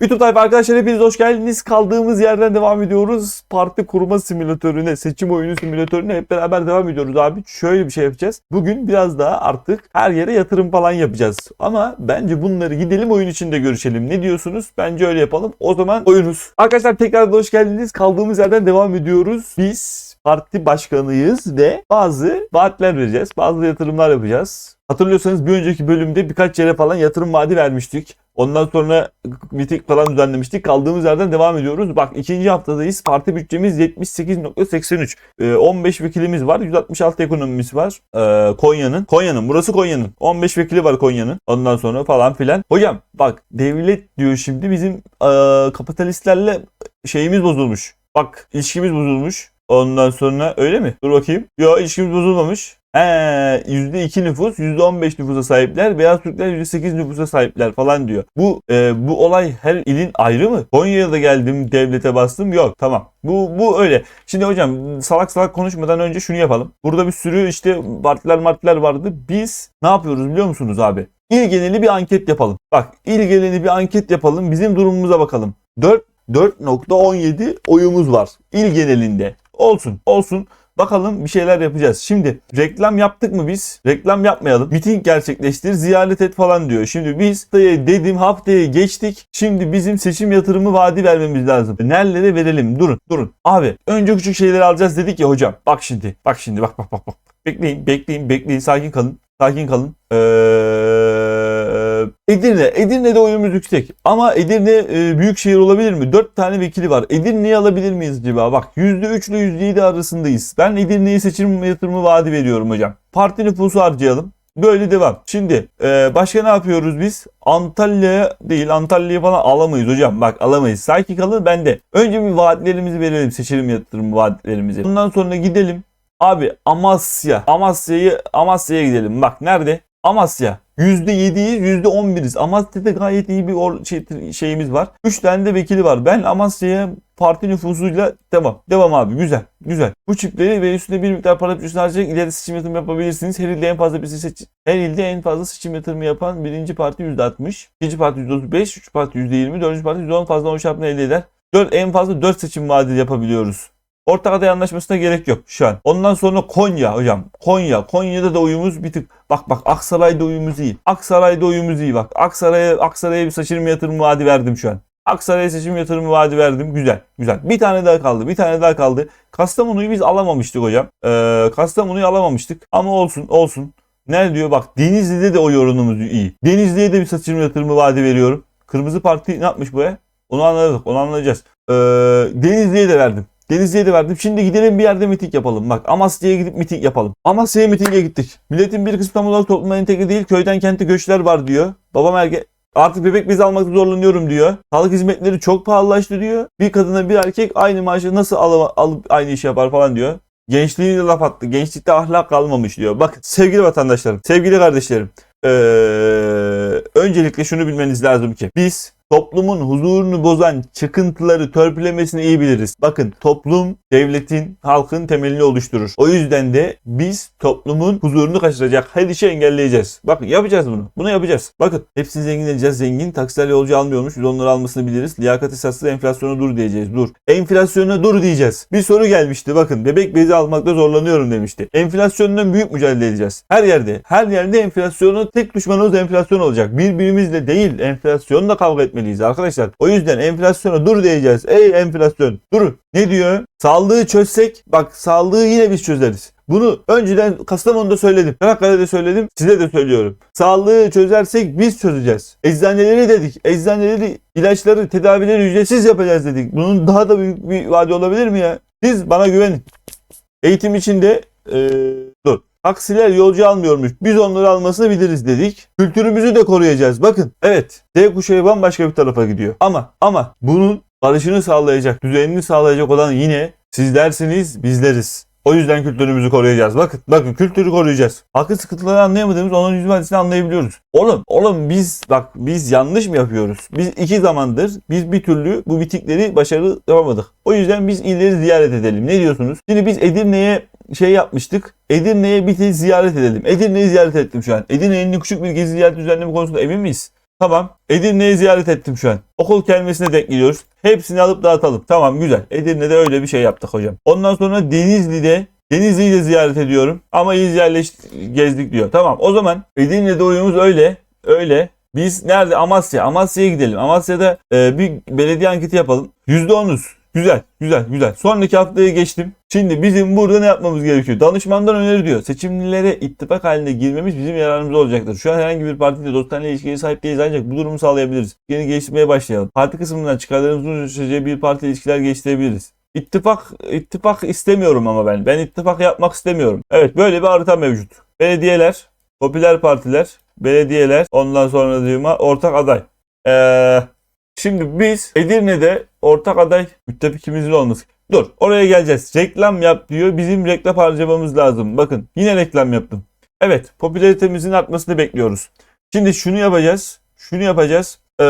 YouTube tayfa arkadaşlar hepiniz hoş geldiniz. Kaldığımız yerden devam ediyoruz. Parti kurma simülatörüne, seçim oyunu simülatörüne hep beraber devam ediyoruz abi. Şöyle bir şey yapacağız. Bugün biraz daha artık her yere yatırım falan yapacağız. Ama bence bunları gidelim oyun içinde görüşelim. Ne diyorsunuz? Bence öyle yapalım. O zaman oyunuz. Arkadaşlar tekrar hoş geldiniz. Kaldığımız yerden devam ediyoruz. Biz parti başkanıyız ve bazı vaatler vereceğiz. Bazı yatırımlar yapacağız. Hatırlıyorsanız bir önceki bölümde birkaç yere falan yatırım vaadi vermiştik. Ondan sonra miting falan düzenlemiştik. Kaldığımız yerden devam ediyoruz. Bak ikinci haftadayız. Parti bütçemiz 78.83. Ee, 15 vekilimiz var. 166 ekonomimiz var. Ee, Konya'nın. Konya'nın. Burası Konya'nın. 15 vekili var Konya'nın. Ondan sonra falan filan. Hocam bak devlet diyor şimdi bizim ee, kapitalistlerle şeyimiz bozulmuş. Bak ilişkimiz bozulmuş. Ondan sonra öyle mi? Dur bakayım. Yok ilişkimiz bozulmamış. He, %2 nüfus, %15 nüfusa sahipler, beyaz Türkler %8 nüfusa sahipler falan diyor. Bu e, bu olay her ilin ayrı mı? Konya'ya da geldim, devlete bastım. Yok, tamam. Bu bu öyle. Şimdi hocam salak salak konuşmadan önce şunu yapalım. Burada bir sürü işte partiler martiler vardı. Biz ne yapıyoruz biliyor musunuz abi? İl geneli bir anket yapalım. Bak, il geneli bir anket yapalım. Bizim durumumuza bakalım. 4 4.17 oyumuz var il genelinde. Olsun, olsun. Bakalım bir şeyler yapacağız. Şimdi reklam yaptık mı biz? Reklam yapmayalım. Miting gerçekleştir, ziyaret et falan diyor. Şimdi biz haftaya dedim haftaya geçtik. Şimdi bizim seçim yatırımı vaadi vermemiz lazım. Nerelere verelim? Durun, durun. Abi önce küçük şeyleri alacağız dedik ya hocam. Bak şimdi, bak şimdi, bak bak bak bak. Bekleyin, bekleyin, bekleyin. Sakin kalın. Sakin kalın. Ee, Edirne. Edirne'de oyumuz yüksek. Ama Edirne e, büyük şehir olabilir mi? 4 tane vekili var. Edirne'yi alabilir miyiz acaba? Bak %3 ile %7 arasındayız. Ben Edirne'yi seçim yatırımı vaadi veriyorum hocam. Parti nüfusu harcayalım. Böyle devam. Şimdi e, başka ne yapıyoruz biz? Antalya değil Antalya'yı falan alamayız hocam. Bak alamayız. Sakin kalın bende. Önce bir vaatlerimizi verelim. Seçelim yatırım vaatlerimizi. Bundan sonra gidelim. Abi Amasya. Amasya'yı Amasya'ya gidelim. Bak nerede? Amasya. %7'yiz, %11'iz. Amasya'da gayet iyi bir şey- şeyimiz var. 3 tane de vekili var. Ben Amasya'ya parti nüfusuyla devam. Devam abi. Güzel. Güzel. Bu çipleri ve üstüne bir miktar para bütçesini harcayarak ileri seçim yatırımı yapabilirsiniz. Her ilde en fazla bir seçim, her ilde en fazla seçim yatırımı yapan birinci parti %60, ikinci parti %35, üçüncü parti %20, dördüncü parti %10 fazla oy çarpını elde eder. 4, en fazla 4 seçim vaadi yapabiliyoruz. Ortak aday anlaşmasına gerek yok şu an. Ondan sonra Konya hocam. Konya. Konya'da da oyumuz bir tık. Bak bak Aksaray'da oyumuz iyi. Aksaray'da oyumuz iyi bak. Aksaray'a Aksaray'a bir seçim yatırım vaadi verdim şu an. Aksaray'a seçim yatırımı vaadi verdim. Güzel. Güzel. Bir tane daha kaldı. Bir tane daha kaldı. Kastamonu'yu biz alamamıştık hocam. Ee, Kastamonu'yu alamamıştık. Ama olsun olsun. Ne diyor bak Denizli'de de o yorumumuz iyi. Denizli'ye de bir seçim yatırımı vaadi veriyorum. Kırmızı Parti ne yapmış bu ya? Onu anladık. Onu anlayacağız. Ee, Denizli'ye de verdim. Denizli'ye de verdim. Şimdi gidelim bir yerde miting yapalım. Bak Amasya'ya gidip miting yapalım. Amasya'ya mitinge gittik. Milletin bir kısmı tam olarak topluma entegre değil. Köyden kente göçler var diyor. Babam erge Artık bebek bezi almakta zorlanıyorum diyor. Sağlık hizmetleri çok pahalılaştı diyor. Bir kadına bir erkek aynı maaşı nasıl alıp, alıp aynı işi yapar falan diyor. Gençliğine laf attı. Gençlikte ahlak kalmamış diyor. Bak sevgili vatandaşlarım, sevgili kardeşlerim. Ee, öncelikle şunu bilmeniz lazım ki biz toplumun huzurunu bozan çıkıntıları törpülemesini iyi biliriz. Bakın toplum devletin, halkın temelini oluşturur. O yüzden de biz toplumun huzurunu kaçıracak her işi engelleyeceğiz. Bakın yapacağız bunu. Bunu yapacağız. Bakın hepsini zengin edeceğiz. Zengin taksiler yolcu almıyormuş. Biz onları almasını biliriz. Liyakat esaslı enflasyona dur diyeceğiz. Dur. Enflasyona dur diyeceğiz. Bir soru gelmişti. Bakın bebek bezi almakta zorlanıyorum demişti. Enflasyondan büyük mücadele edeceğiz. Her yerde. Her yerde enflasyonu tek düşmanımız enflasyon olacak. Birbirimizle değil enflasyonla kavga etmeliyiz arkadaşlar. O yüzden enflasyona dur diyeceğiz. Ey enflasyon durun. Ne diyor? Sağlığı çözsek bak sağlığı yine biz çözeriz. Bunu önceden Kastamonu'da söyledim. Çanakkale'de söyledim. Size de söylüyorum. Sağlığı çözersek biz çözeceğiz. Eczaneleri dedik. Eczaneleri, ilaçları, tedavileri ücretsiz yapacağız dedik. Bunun daha da büyük bir vaadi olabilir mi ya? Siz bana güvenin. Eğitim içinde ee, dur. Taksiler yolcu almıyormuş. Biz onları almasını biliriz dedik. Kültürümüzü de koruyacağız. Bakın evet Z kuşağı bambaşka bir tarafa gidiyor. Ama ama bunun barışını sağlayacak, düzenini sağlayacak olan yine sizlersiniz, bizleriz. O yüzden kültürümüzü koruyacağız. Bakın, bakın kültürü koruyacağız. Halkın sıkıntıları anlayamadığımız onun ifadesini anlayabiliyoruz. Oğlum, oğlum biz bak biz yanlış mı yapıyoruz? Biz iki zamandır biz bir türlü bu bitikleri başarılı yapamadık. O yüzden biz illeri ziyaret edelim. Ne diyorsunuz? Şimdi biz Edirne'ye şey yapmıştık. Edirne'ye bir ziyaret edelim. Edirne'yi ziyaret ettim şu an. Edirne'nin küçük bir gezi ziyareti düzenleme konusunda emin miyiz? Tamam. Edirne'yi ziyaret ettim şu an. Okul kelimesine denk geliyoruz. Hepsini alıp dağıtalım. Tamam güzel. Edirne'de öyle bir şey yaptık hocam. Ondan sonra Denizli'de Denizli'yi de ziyaret ediyorum. Ama iyi yerleş gezdik diyor. Tamam o zaman Edirne'de oyumuz öyle. Öyle. Biz nerede? Amasya. Amasya'ya gidelim. Amasya'da e, bir belediye anketi yapalım. %10'uz. Güzel, güzel, güzel. Sonraki haftaya geçtim. Şimdi bizim burada ne yapmamız gerekiyor? Danışmandan öneri diyor. Seçimlere ittifak halinde girmemiz bizim yararımıza olacaktır. Şu an herhangi bir partiyle dostane ilişkiye sahip değiliz ancak bu durumu sağlayabiliriz. Yeni geliştirmeye başlayalım. Parti kısmından çıkarlarımızın ölçeceği bir parti ilişkiler geliştirebiliriz. İttifak, ittifak istemiyorum ama ben. Ben ittifak yapmak istemiyorum. Evet böyle bir harita mevcut. Belediyeler, popüler partiler, belediyeler, ondan sonra diyorma ortak aday. Eee Şimdi biz Edirne'de ortak aday müttefikimizin olması. Dur oraya geleceğiz. Reklam yap diyor. Bizim reklam harcamamız lazım. Bakın yine reklam yaptım. Evet popülaritemizin artmasını bekliyoruz. Şimdi şunu yapacağız. Şunu yapacağız. Ee,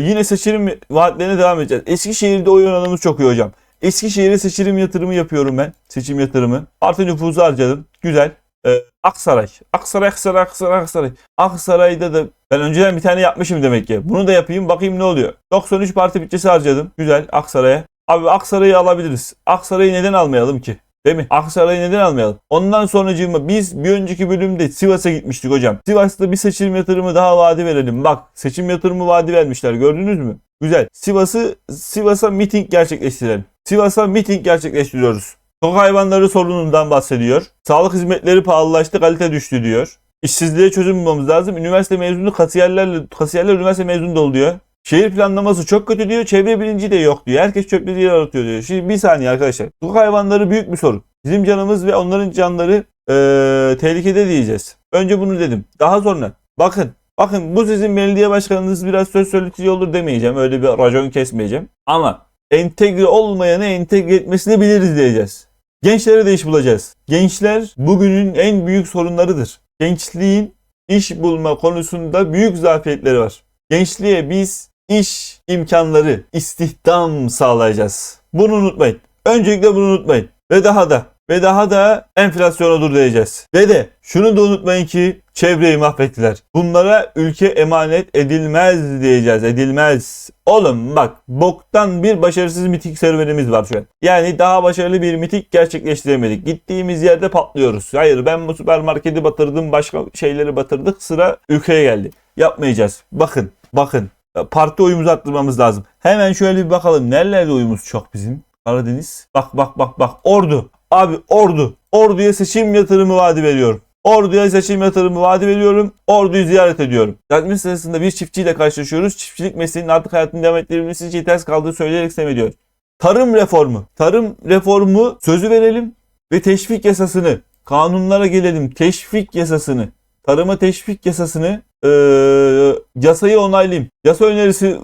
yine seçim vaatlerine devam edeceğiz. Eskişehir'de oy oranımız çok iyi hocam. Eskişehir'e seçim yatırımı yapıyorum ben. Seçim yatırımı. Artı nüfusu harcadım. Güzel. Ee, Aksaray. Aksaray, Aksaray, Aksaray, Aksaray. Aksaray'da da ben önceden bir tane yapmışım demek ki. Bunu da yapayım bakayım ne oluyor. 93 parti bütçesi harcadım. Güzel Aksaray'a. Abi Aksaray'ı alabiliriz. Aksaray'ı neden almayalım ki? Değil mi? Aksaray'ı neden almayalım? Ondan sonracığıma biz bir önceki bölümde Sivas'a gitmiştik hocam. Sivas'ta bir seçim yatırımı daha vaadi verelim. Bak seçim yatırımı vaadi vermişler gördünüz mü? Güzel. Sivas'ı Sivas'a miting gerçekleştirelim. Sivas'a miting gerçekleştiriyoruz. Sokak hayvanları sorunundan bahsediyor. Sağlık hizmetleri pahalılaştı, kalite düştü diyor. İşsizliğe çözüm bulmamız lazım. Üniversite mezunu kasiyerlerle, kasiyerler üniversite mezunu dolu diyor. Şehir planlaması çok kötü diyor. Çevre bilinci de yok diyor. Herkes çöpleri yer aratıyor diyor. Şimdi bir saniye arkadaşlar. Sokak hayvanları büyük bir sorun. Bizim canımız ve onların canları eee, tehlikede diyeceğiz. Önce bunu dedim. Daha sonra bakın bakın bu sizin belediye başkanınız biraz söz söyletici olur demeyeceğim. Öyle bir racon kesmeyeceğim. Ama entegre olmayanı entegre etmesini biliriz diyeceğiz. Gençlere de iş bulacağız. Gençler bugünün en büyük sorunlarıdır. Gençliğin iş bulma konusunda büyük zafiyetleri var. Gençliğe biz iş imkanları, istihdam sağlayacağız. Bunu unutmayın. Öncelikle bunu unutmayın. Ve daha da ve daha da enflasyona dur diyeceğiz. Ve de şunu da unutmayın ki çevreyi mahvettiler. Bunlara ülke emanet edilmez diyeceğiz. Edilmez. Oğlum bak boktan bir başarısız miting serüvenimiz var şu an. Yani daha başarılı bir miting gerçekleştiremedik. Gittiğimiz yerde patlıyoruz. Hayır ben bu süpermarketi batırdım başka şeyleri batırdık sıra ülkeye geldi. Yapmayacağız. Bakın bakın parti oyumuzu arttırmamız lazım. Hemen şöyle bir bakalım. Nerelerde oyumuz çok bizim? Karadeniz. Bak bak bak bak. Ordu. Abi Ordu. Ordu'ya seçim yatırımı vaadi veriyorum. Ordu'ya seçim yatırımı vaadi veriyorum. Ordu'yu ziyaret ediyorum. Tatmin sırasında bir çiftçiyle karşılaşıyoruz. Çiftçilik mesleğinin artık hayatını devam ettirebilmesi için ters kaldığı söyleyerek sistem ediyor. Tarım reformu. Tarım reformu sözü verelim ve teşvik yasasını kanunlara gelelim. Teşvik yasasını tarıma teşvik yasasını eee, yasayı onaylayayım. Yasa önerisi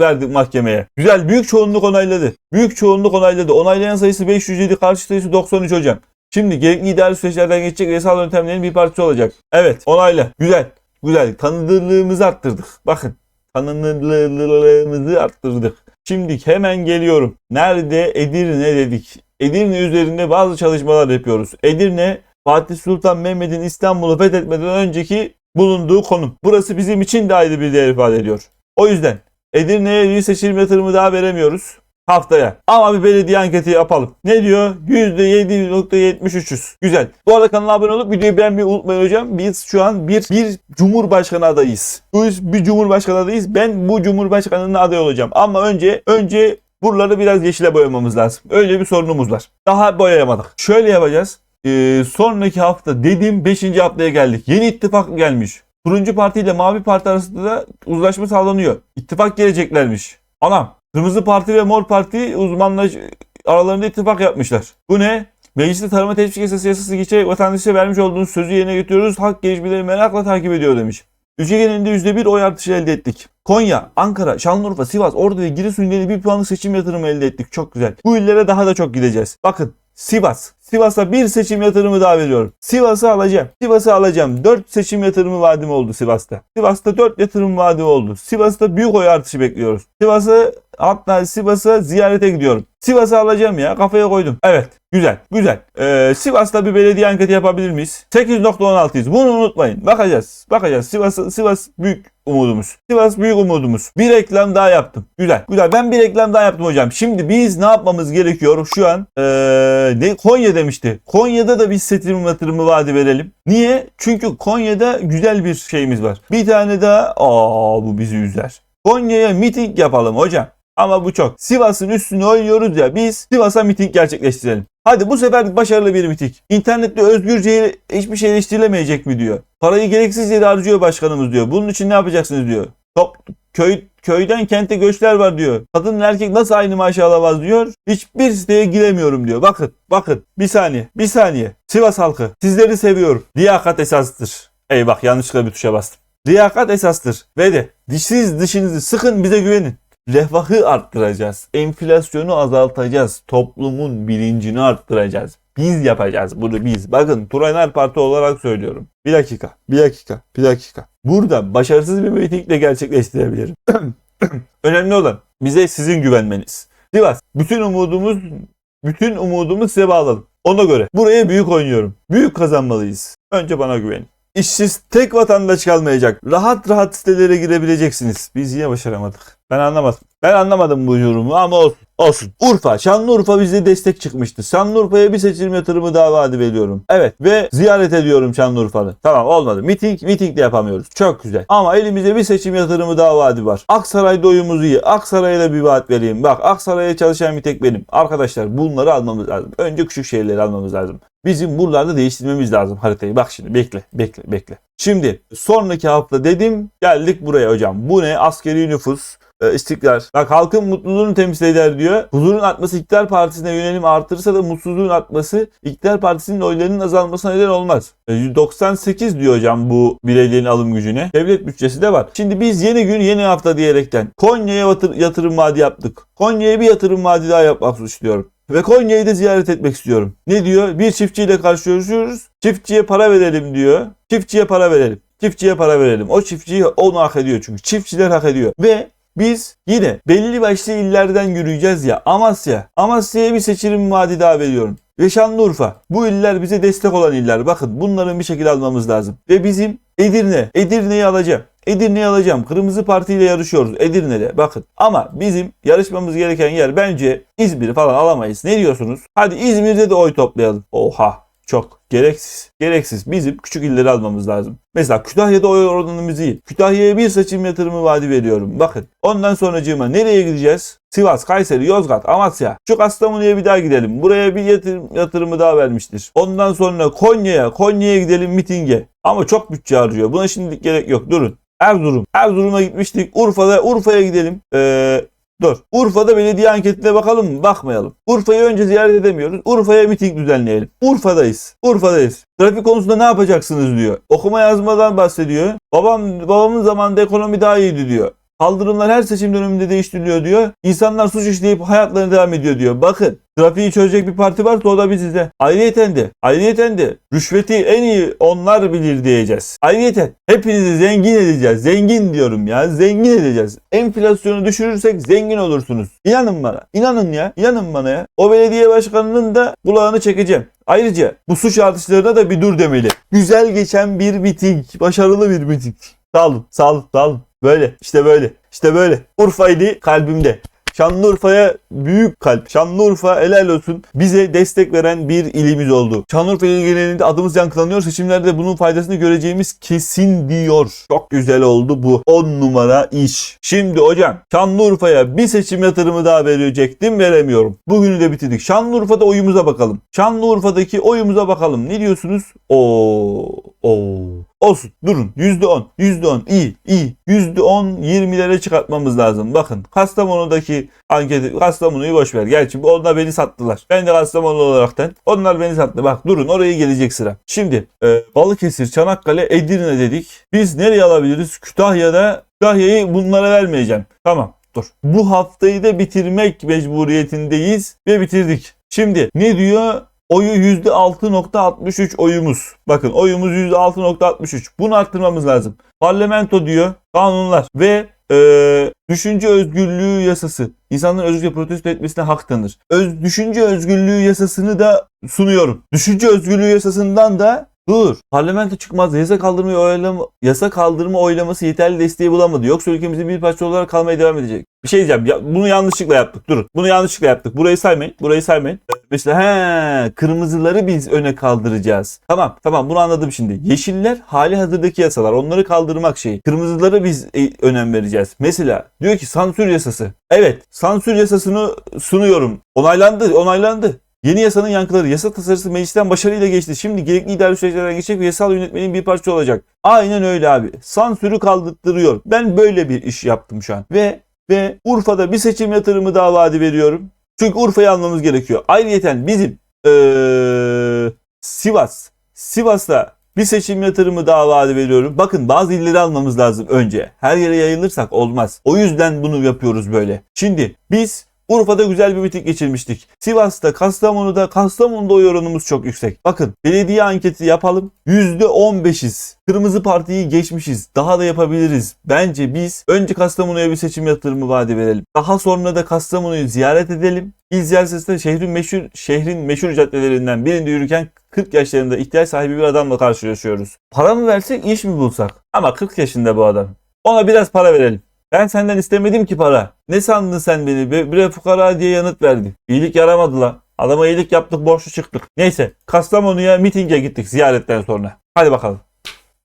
verdik mahkemeye. Güzel büyük çoğunluk onayladı. Büyük çoğunluk onayladı. Onaylayan sayısı 507, karşı sayısı 93 hocam. Şimdi gerekli idari süreçlerden geçecek ve yasal yöntemlerin bir parçası olacak. Evet onayla. Güzel. Güzel. Tanınırlığımızı arttırdık. Bakın. Tanınırlığımızı arttırdık. Şimdi hemen geliyorum. Nerede? Edirne dedik. Edirne üzerinde bazı çalışmalar yapıyoruz. Edirne Fatih Sultan Mehmet'in İstanbul'u fethetmeden önceki bulunduğu konum. Burası bizim için de ayrı bir değer ifade ediyor. O yüzden Edirne'ye bir seçim yatırımı daha veremiyoruz haftaya. Ama bir belediye anketi yapalım. Ne diyor? %7.73'üz. Güzel. Bu arada kanala abone olup videoyu beğenmeyi unutmayın hocam. Biz şu an bir, bir cumhurbaşkanı adayız. Biz bir cumhurbaşkanı adayız. Ben bu cumhurbaşkanının aday olacağım. Ama önce önce buraları biraz yeşile boyamamız lazım. Öyle bir sorunumuz var. Daha boyayamadık. Şöyle yapacağız. Ee, sonraki hafta dediğim 5. haftaya geldik. Yeni ittifak gelmiş. Turuncu Parti ile Mavi Parti arasında da uzlaşma sağlanıyor. İttifak geleceklermiş. Anam Kırmızı Parti ve Mor Parti uzmanlaş aralarında ittifak yapmışlar. Bu ne? Mecliste tarıma teşvik yasası yasası geçerek vatandaşa vermiş olduğunuz sözü yerine getiriyoruz. Hak gelişmeleri merakla takip ediyor demiş. Ülke genelinde %1 oy artışı elde ettik. Konya, Ankara, Şanlıurfa, Sivas, Ordu ve Giresun illeri bir puanlık seçim yatırımı elde ettik. Çok güzel. Bu illere daha da çok gideceğiz. Bakın Sivas. Sivas'a bir seçim yatırımı daha veriyorum. Sivas'ı alacağım. Sivas'ı alacağım. 4 seçim yatırımı vaadim oldu Sivas'ta. Sivas'ta 4 yatırım vaadi oldu. Sivas'ta büyük oy artışı bekliyoruz. Sivas'ı hatta Sivas'a ziyarete gidiyorum. Sivas'ı alacağım ya kafaya koydum. Evet güzel güzel. Ee, Sivas'ta bir belediye anketi yapabilir miyiz? 8.16'yız bunu unutmayın. Bakacağız bakacağız. Sivas, Sivas büyük umudumuz. Sivas büyük umudumuz. Bir reklam daha yaptım. Güzel. Güzel. Ben bir reklam daha yaptım hocam. Şimdi biz ne yapmamız gerekiyor? Şu an ee, ne Konya demişti. Konya'da da biz seçim yatırımı vaadi verelim. Niye? Çünkü Konya'da güzel bir şeyimiz var. Bir tane daha aa bu bizi üzer. Konya'ya miting yapalım hocam. Ama bu çok. Sivas'ın üstüne oynuyoruz ya biz Sivas'a miting gerçekleştirelim. Hadi bu sefer başarılı bir miting. İnternette özgürce hiçbir şey eleştirilemeyecek mi diyor. Parayı gereksiz yere harcıyor başkanımız diyor. Bunun için ne yapacaksınız diyor. Top, köy, köyden kente göçler var diyor. Kadın erkek nasıl aynı maaşı alamaz diyor. Hiçbir siteye giremiyorum diyor. Bakın bakın bir saniye bir saniye. Sivas halkı sizleri seviyorum. Liyakat esastır. Eyvah yanlışlıkla bir tuşa bastım. Liyakat esastır. Ve de dişsiz dişinizi sıkın bize güvenin. Refahı arttıracağız. Enflasyonu azaltacağız. Toplumun bilincini arttıracağız. Biz yapacağız bunu biz. Bakın Turaner Parti olarak söylüyorum. Bir dakika, bir dakika, bir dakika. Burada başarısız bir mitingle gerçekleştirebilirim. Önemli olan bize sizin güvenmeniz. Sivas, bütün umudumuz, bütün umudumuz size bağladım. Ona göre buraya büyük oynuyorum. Büyük kazanmalıyız. Önce bana güvenin. İşsiz tek vatandaş kalmayacak. Rahat rahat sitelere girebileceksiniz. Biz yine başaramadık. Ben anlamadım. Ben anlamadım bu yorumu ama olsun. Olsun. Urfa, Şanlıurfa bize destek çıkmıştı. Şanlıurfa'ya bir seçim yatırımı daha vaadi veriyorum. Evet ve ziyaret ediyorum Şanlıurfa'nı. Tamam olmadı. Miting, miting de yapamıyoruz. Çok güzel. Ama elimizde bir seçim yatırımı daha vaadi var. Aksaray'da oyumuz iyi. Aksaray'a bir vaat vereyim. Bak Aksaray'a çalışan bir tek benim. Arkadaşlar bunları almamız lazım. Önce küçük şehirleri almamız lazım. Bizim buralarda değiştirmemiz lazım haritayı. Bak şimdi bekle, bekle, bekle. Şimdi sonraki hafta dedim geldik buraya hocam. Bu ne? Askeri nüfus e, istikrar. Bak halkın mutluluğunu temsil eder diyor. Huzurun artması iktidar partisine yönelim artırırsa da mutsuzluğun artması iktidar partisinin oylarının azalmasına neden olmaz. E, 98 diyor hocam bu bireylerin alım gücüne. Devlet bütçesi de var. Şimdi biz yeni gün yeni hafta diyerekten Konya'ya yatır- yatırım vaadi yaptık. Konya'ya bir yatırım vaadi daha yapmak istiyorum. Ve Konya'yı da ziyaret etmek istiyorum. Ne diyor? Bir çiftçiyle karşılaşıyoruz. Çiftçiye para verelim diyor. Çiftçiye para verelim. Çiftçiye para verelim. O çiftçi onu hak ediyor çünkü. Çiftçiler hak ediyor. Ve biz yine belli başlı illerden yürüyeceğiz ya. Amasya. Amasya'ya bir seçim vaadi daha veriyorum. Ve Şanlıurfa. Bu iller bize destek olan iller. Bakın bunların bir şekilde almamız lazım. Ve bizim Edirne. Edirne'yi alacağım. Edirne'yi alacağım. Kırmızı Parti ile yarışıyoruz Edirne'de. Bakın. Ama bizim yarışmamız gereken yer bence İzmir falan alamayız. Ne diyorsunuz? Hadi İzmir'de de oy toplayalım. Oha. Çok gereksiz. Gereksiz. Bizim küçük illeri almamız lazım. Mesela Kütahya'da oy oranımız iyi. Kütahya'ya bir seçim yatırımı vaadi veriyorum. Bakın. Ondan sonracığıma nereye gideceğiz? Sivas, Kayseri, Yozgat, Amasya. Şu Kastamonu'ya bir daha gidelim. Buraya bir yatırım, yatırımı daha vermiştir. Ondan sonra Konya'ya, Konya'ya gidelim mitinge. Ama çok bütçe harcıyor. Buna şimdilik gerek yok. Durun. Erzurum. Erzurum'a gitmiştik. Urfa'da Urfa'ya gidelim. Ee, dur. Urfa'da belediye anketine bakalım mı? Bakmayalım. Urfa'yı önce ziyaret edemiyoruz. Urfa'ya miting düzenleyelim. Urfa'dayız. Urfa'dayız. Trafik konusunda ne yapacaksınız diyor. Okuma yazmadan bahsediyor. Babam babamın zamanında ekonomi daha iyiydi diyor. Kaldırımlar her seçim döneminde değiştiriliyor diyor. İnsanlar suç işleyip hayatlarına devam ediyor diyor. Bakın trafiği çözecek bir parti varsa o da biziz. Ayrıyeten de, ayrıyeten de rüşveti en iyi onlar bilir diyeceğiz. Ayrıyeten hepinizi zengin edeceğiz. Zengin diyorum ya. Zengin edeceğiz. Enflasyonu düşürürsek zengin olursunuz. İnanın bana. İnanın ya. İnanın bana ya. O belediye başkanının da kulağını çekeceğim. Ayrıca bu suç artışlarına da bir dur demeli. Güzel geçen bir miting. Başarılı bir miting. Sağ olun. Sağ olun. Sağ olun. Böyle. işte böyle. işte böyle. Urfa'ydı kalbimde. Şanlıurfa'ya büyük kalp. Şanlıurfa helal olsun bize destek veren bir ilimiz oldu. Şanlıurfa il genelinde adımız yankılanıyor. Seçimlerde bunun faydasını göreceğimiz kesin diyor. Çok güzel oldu bu 10 numara iş. Şimdi hocam Şanlıurfa'ya bir seçim yatırımı daha verecektim veremiyorum. Bugünü de bitirdik. Şanlıurfa'da oyumuza bakalım. Şanlıurfa'daki oyumuza bakalım. Ne diyorsunuz? Oo, oo. Olsun durun %10 %10 iyi iyi %10 20'lere çıkartmamız lazım. Bakın Kastamonu'daki anketi Kastamonu'yu boş ver. Gerçi onlar beni sattılar. Ben de Kastamonu olaraktan onlar beni sattı. Bak durun oraya gelecek sıra. Şimdi e, Balıkesir, Çanakkale, Edirne dedik. Biz nereye alabiliriz? Kütahya'da Kütahya'yı bunlara vermeyeceğim. Tamam dur. Bu haftayı da bitirmek mecburiyetindeyiz ve bitirdik. Şimdi ne diyor? Oyu %6.63 oyumuz. Bakın oyumuz %6.63. Bunu arttırmamız lazım. Parlamento diyor kanunlar ve Ee, düşünce özgürlüğü yasası. İnsanların özgürce protesto etmesine hak tanır. Öz, düşünce özgürlüğü yasasını da sunuyorum. Düşünce özgürlüğü yasasından da Dur. Parlamento çıkmaz. Yasa kaldırma oylama, yasa kaldırma oylaması yeterli desteği bulamadı. Yoksa ülkemizin bir parça olarak kalmaya devam edecek. Bir şey diyeceğim. Ya, bunu yanlışlıkla yaptık. Durun. Bunu yanlışlıkla yaptık. Burayı saymayın. Burayı saymayın. Mesela he, kırmızıları biz öne kaldıracağız. Tamam tamam bunu anladım şimdi. Yeşiller hali hazırdaki yasalar. Onları kaldırmak şey. Kırmızıları biz e, önem vereceğiz. Mesela diyor ki sansür yasası. Evet sansür yasasını sunuyorum. Onaylandı onaylandı. Yeni yasanın yankıları. Yasa tasarısı meclisten başarıyla geçti. Şimdi gerekli idari süreçlerden geçecek ve yasal yönetmenin bir parça olacak. Aynen öyle abi. Sansürü kaldırtırıyor. Ben böyle bir iş yaptım şu an. Ve ve Urfa'da bir seçim yatırımı daha vaadi veriyorum. Çünkü Urfa'yı almamız gerekiyor. Ayrıyeten bizim ee, Sivas. Sivas'ta bir seçim yatırımı daha vaadi veriyorum. Bakın bazı illeri almamız lazım önce. Her yere yayılırsak olmaz. O yüzden bunu yapıyoruz böyle. Şimdi biz Urfa'da güzel bir miting geçirmiştik. Sivas'ta, Kastamonu'da, Kastamonu'da oy oranımız çok yüksek. Bakın belediye anketi yapalım. %15'iz. Kırmızı partiyi geçmişiz. Daha da yapabiliriz. Bence biz önce Kastamonu'ya bir seçim yatırımı vaadi verelim. Daha sonra da Kastamonu'yu ziyaret edelim. İl ziyaretinde şehrin meşhur şehrin meşhur caddelerinden birinde yürürken 40 yaşlarında ihtiyaç sahibi bir adamla karşılaşıyoruz. Para mı versek iş mi bulsak? Ama 40 yaşında bu adam. Ona biraz para verelim. Ben senden istemedim ki para. Ne sandın sen beni? Be- Bre fukara diye yanıt verdi. İyilik yaramadı la. Adama iyilik yaptık borçlu çıktık. Neyse Kastamonu'ya mitinge gittik ziyaretten sonra. Hadi bakalım.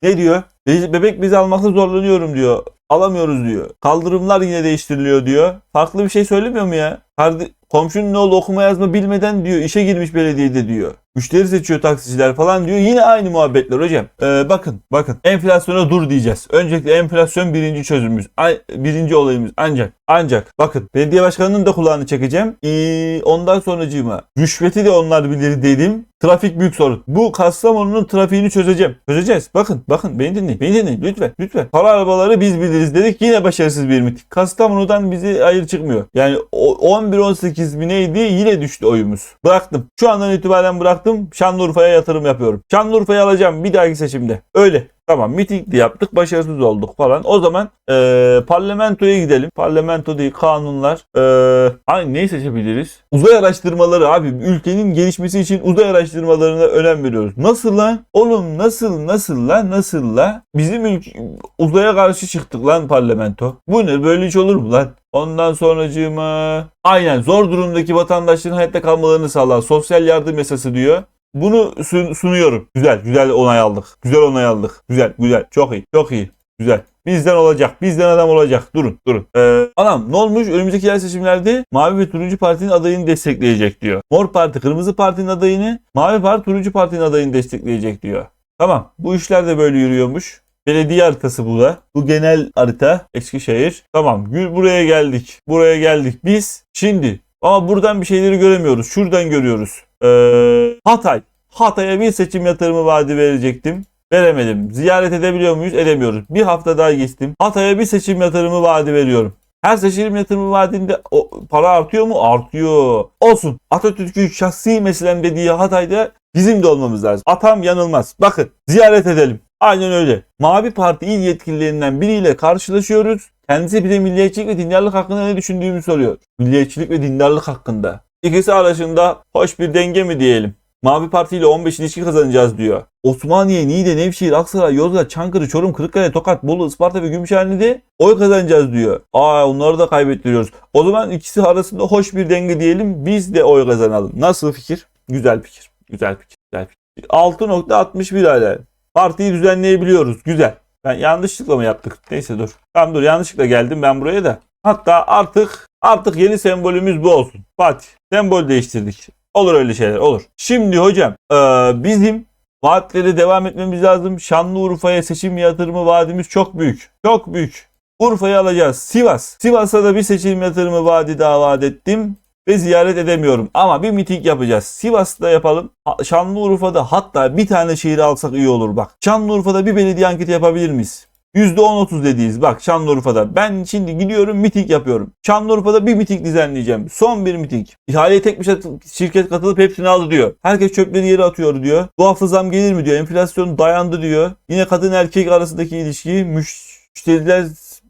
Ne diyor? Be- Bebek bizi almakta zorlanıyorum diyor. Alamıyoruz diyor. Kaldırımlar yine değiştiriliyor diyor. Farklı bir şey söylemiyor mu ya? Kardı komşunun oğlu okuma yazma bilmeden diyor işe girmiş belediyede diyor. Müşteri seçiyor taksiciler falan diyor. Yine aynı muhabbetler hocam. Ee, bakın bakın enflasyona dur diyeceğiz. Öncelikle enflasyon birinci çözümümüz. Birinci olayımız ancak ancak bakın belediye başkanının da kulağını çekeceğim. Ee, ondan sonracığıma rüşveti de onlar bilir dedim. Trafik büyük sorun. Bu Kastamonu'nun trafiğini çözeceğim. Çözeceğiz. Bakın bakın beni dinleyin. Beni dinleyin lütfen lütfen. Para arabaları biz biliriz dedik. Yine başarısız bir miting. Kastamonu'dan bizi ayır çıkmıyor. Yani o 11-18 mi neydi yine düştü oyumuz. Bıraktım. Şu andan itibaren bıraktım. Şanlıurfa'ya yatırım yapıyorum. Şanlıurfa'yı alacağım bir dahaki seçimde. Öyle. Tamam miting de yaptık başarısız olduk falan. O zaman eee parlamentoya gidelim. Parlamento değil kanunlar. Eee ay neyi seçebiliriz? Uzay araştırmaları abi. Ülkenin gelişmesi için uzay araştırmalarına önem veriyoruz. Nasıl lan? Oğlum nasıl nasıl lan nasıl la? Bizim ülke uzaya karşı çıktık lan parlamento. Bu ne böyle iş olur mu lan? Ondan sonracığıma aynen zor durumdaki vatandaşların hayatta kalmalarını sağlar. Sosyal yardım yasası diyor. Bunu sun- sunuyorum. Güzel, güzel onay aldık. Güzel onay aldık. Güzel, güzel. Çok iyi, çok iyi. Güzel. Bizden olacak. Bizden adam olacak. Durun, durun. Ee, anam ne olmuş? Önümüzdeki yerel seçimlerde Mavi ve Turuncu Parti'nin adayını destekleyecek diyor. Mor Parti, Kırmızı Parti'nin adayını, Mavi Parti, Turuncu Parti'nin adayını destekleyecek diyor. Tamam. Bu işler de böyle yürüyormuş. Belediye haritası bu da. Bu genel harita Eskişehir. Tamam. Gül buraya geldik. Buraya geldik. Biz şimdi ama buradan bir şeyleri göremiyoruz. Şuradan görüyoruz. Ee, Hatay. Hatay'a bir seçim yatırımı vaadi verecektim. Veremedim. Ziyaret edebiliyor muyuz? Edemiyoruz. Bir hafta daha geçtim. Hatay'a bir seçim yatırımı vaadi veriyorum. Her seçim yatırımı vaadinde o para artıyor mu? Artıyor. Olsun. Atatürk'ün şahsi meselem dediği Hatay'da bizim de olmamız lazım. Atam yanılmaz. Bakın ziyaret edelim. Aynen öyle. Mavi Parti il yetkililerinden biriyle karşılaşıyoruz. Kendisi bize milliyetçilik ve dindarlık hakkında ne düşündüğümü soruyor. Milliyetçilik ve dindarlık hakkında. İkisi arasında hoş bir denge mi diyelim? Mavi Parti ile 15 ilişki kazanacağız diyor. Osmaniye, Niğde, Nevşehir, Aksaray, Yozgat, Çankırı, Çorum, Kırıkkale, Tokat, Bolu, Isparta ve Gümüşhane'de oy kazanacağız diyor. Aa onları da kaybettiriyoruz. O zaman ikisi arasında hoş bir denge diyelim. Biz de oy kazanalım. Nasıl fikir? Güzel fikir. Güzel fikir. Güzel fikir. 6.61 hala. Partiyi düzenleyebiliyoruz. Güzel. Ben yanlışlıkla mı yaptık? Neyse dur. Tamam dur yanlışlıkla geldim ben buraya da. Hatta artık artık yeni sembolümüz bu olsun. Fatih. Sembol değiştirdik. Olur öyle şeyler olur. Şimdi hocam eee, bizim vaatleri devam etmemiz lazım. Şanlıurfa'ya seçim yatırımı vaadimiz çok büyük. Çok büyük. Urfa'yı alacağız. Sivas. Sivas'a da bir seçim yatırımı vaadi daha vaat ettim ve ziyaret edemiyorum. Ama bir miting yapacağız. Sivas'ta yapalım. Şanlıurfa'da hatta bir tane şehri alsak iyi olur bak. Şanlıurfa'da bir belediye anketi yapabilir miyiz? %10-30 dediğiz. Bak Şanlıurfa'da. Ben şimdi gidiyorum miting yapıyorum. Şanlıurfa'da bir miting düzenleyeceğim. Son bir miting. İhaleye tek bir şirket- katılıp hepsini aldı diyor. Herkes çöpleri yere atıyor diyor. Bu hafta zam gelir mi diyor. Enflasyon dayandı diyor. Yine kadın erkek arasındaki ilişki müş- müşteriler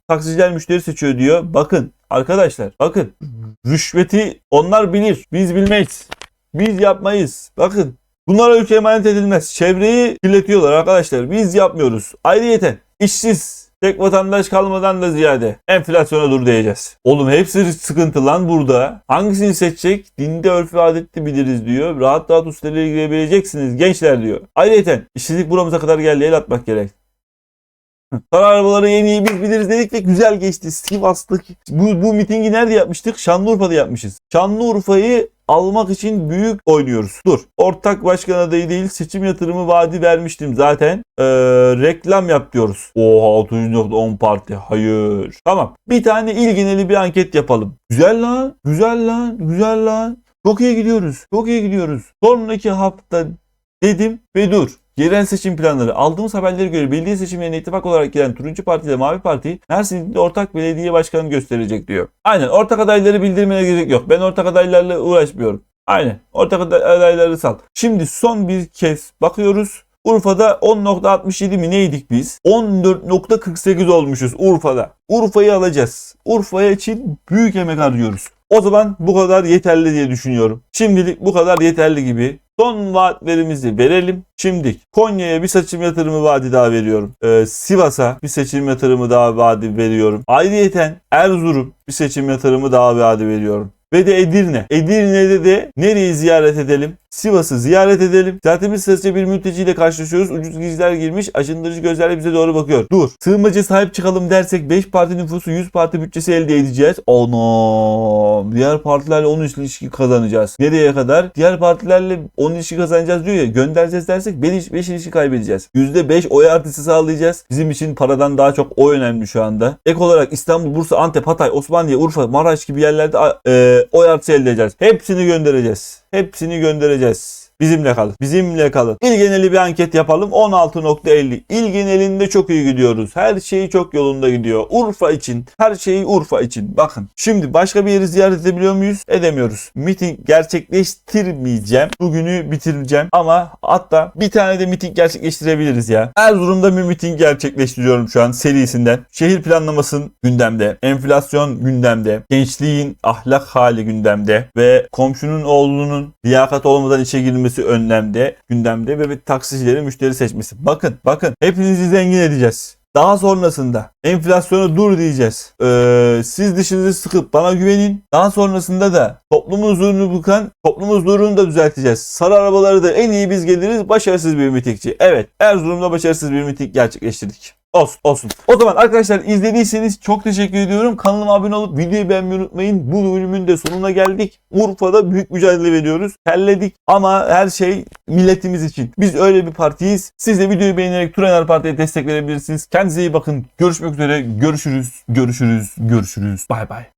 taksiciler müşteri seçiyor diyor. Bakın arkadaşlar bakın rüşveti onlar bilir. Biz bilmeyiz. Biz yapmayız. Bakın bunlara ülke emanet edilmez. Çevreyi kirletiyorlar arkadaşlar. Biz yapmıyoruz. Ayrıyeten işsiz tek vatandaş kalmadan da ziyade enflasyona dur diyeceğiz. Oğlum hepsi sıkıntı lan burada. Hangisini seçecek? Dinde örfü adetli biliriz diyor. Rahat rahat ustalarıyla girebileceksiniz gençler diyor. Ayrıyeten işsizlik buramıza kadar geldi el atmak gerek. Kara arabaları en iyi biz biliriz dedik ve güzel geçti. Sivas'lık. Bu, bu mitingi nerede yapmıştık? Şanlıurfa'da yapmışız. Şanlıurfa'yı almak için büyük oynuyoruz. Dur. Ortak başkan adayı değil seçim yatırımı vaadi vermiştim zaten. Ee, reklam yap diyoruz. Oha 600.10 parti. Hayır. Tamam. Bir tane ilgineli bir anket yapalım. Güzel lan. Güzel lan. Güzel lan. Çok iyi gidiyoruz. Çok iyi gidiyoruz. Sonraki hafta dedim ve dur. Yerel seçim planları. Aldığımız haberlere göre belediye seçimlerine ittifak olarak gelen Turuncu Parti ile Mavi Parti Mersin'de ortak belediye başkanı gösterecek diyor. Aynen ortak adayları bildirmene gerek yok. Ben ortak adaylarla uğraşmıyorum. Aynen ortak aday- adayları sal. Şimdi son bir kez bakıyoruz. Urfa'da 10.67 mi neydik biz? 14.48 olmuşuz Urfa'da. Urfa'yı alacağız. Urfa'ya için büyük emek harcıyoruz. O zaman bu kadar yeterli diye düşünüyorum. Şimdilik bu kadar yeterli gibi. Son vaatlerimizi verelim. Şimdi Konya'ya bir seçim yatırımı vaadi daha veriyorum. Ee, Sivas'a bir seçim yatırımı daha vaadi veriyorum. Ayrıyeten Erzurum bir seçim yatırımı daha vaadi veriyorum. Ve de Edirne. Edirne'de de nereyi ziyaret edelim? Sivas'ı ziyaret edelim. Zaten biz sırasıyla bir mülteciyle karşılaşıyoruz. Ucuz gizler girmiş. Aşındırıcı gözlerle bize doğru bakıyor. Dur. Sığınmacı sahip çıkalım dersek 5 parti nüfusu 100 parti bütçesi elde edeceğiz. Anam. Diğer partilerle 10 ilişki kazanacağız. Nereye kadar? Diğer partilerle 10 ilişki kazanacağız diyor ya. Göndereceğiz dersek 5, 5 ilişki kaybedeceğiz. %5 oy artısı sağlayacağız. Bizim için paradan daha çok o önemli şu anda. Ek olarak İstanbul, Bursa, Antep, Hatay, Osmaniye, Urfa, Maraş gibi yerlerde e, oy artısı elde edeceğiz. Hepsini göndereceğiz. Hepsini göndereceğiz. Bizimle kalın. Bizimle kalın. İl geneli bir anket yapalım. 16.50. İl genelinde çok iyi gidiyoruz. Her şey çok yolunda gidiyor. Urfa için. Her şeyi Urfa için. Bakın. Şimdi başka bir yeri ziyaret edebiliyor muyuz? Edemiyoruz. Miting gerçekleştirmeyeceğim. Bugünü bitireceğim. Ama hatta bir tane de miting gerçekleştirebiliriz ya. Erzurum'da bir miting gerçekleştiriyorum şu an serisinden. Şehir planlamasının gündemde. Enflasyon gündemde. Gençliğin ahlak hali gündemde. Ve komşunun oğlunun liyakat olmadan işe girmesi önlemde, gündemde ve taksicilerin müşteri seçmesi. Bakın, bakın hepinizi zengin edeceğiz. Daha sonrasında enflasyona dur diyeceğiz. Ee, siz dişinizi sıkıp bana güvenin. Daha sonrasında da toplumun huzurunu bıkan toplumun huzurunu da düzelteceğiz. Sarı arabaları da en iyi biz geliriz. Başarısız bir mitikçi. Evet Erzurum'da başarısız bir mitik gerçekleştirdik. Olsun olsun. O zaman arkadaşlar izlediyseniz çok teşekkür ediyorum. Kanalıma abone olup videoyu beğenmeyi unutmayın. Bu bölümün de sonuna geldik. Urfa'da büyük mücadele veriyoruz. Terledik ama her şey milletimiz için. Biz öyle bir partiyiz. Siz de videoyu beğenerek Turaner Parti'ye destek verebilirsiniz. Kendinize iyi bakın. Görüşmek üzere. Görüşürüz. Görüşürüz. Görüşürüz. Bay bay.